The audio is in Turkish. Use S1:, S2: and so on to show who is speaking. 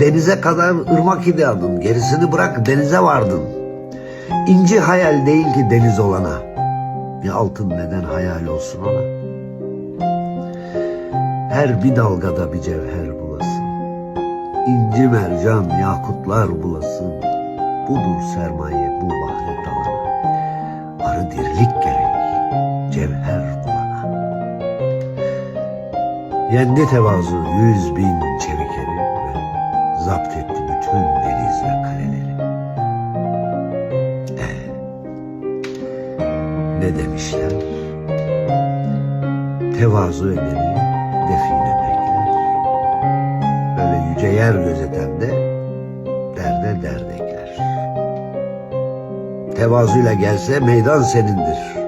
S1: denize kadar ırmak idi. Gerisini bırak denize vardın. İnci hayal değil ki deniz olana. Bir altın neden hayal olsun ona. Her bir dalgada bir cevher bulasın. İnci mercan yakutlar bulasın. Budur sermaye bu bahre dalana. Arı dirlik gerek, cevher bulana. Yendi tevazu yüz bin çevikeri ve zapt etti bütün deniz ve kaleleri. Ee, ne demişler? Tevazu edeni define bekler. Böyle yüce yer gözeten de derde dert ekler. Tevazuyla gelse meydan senindir.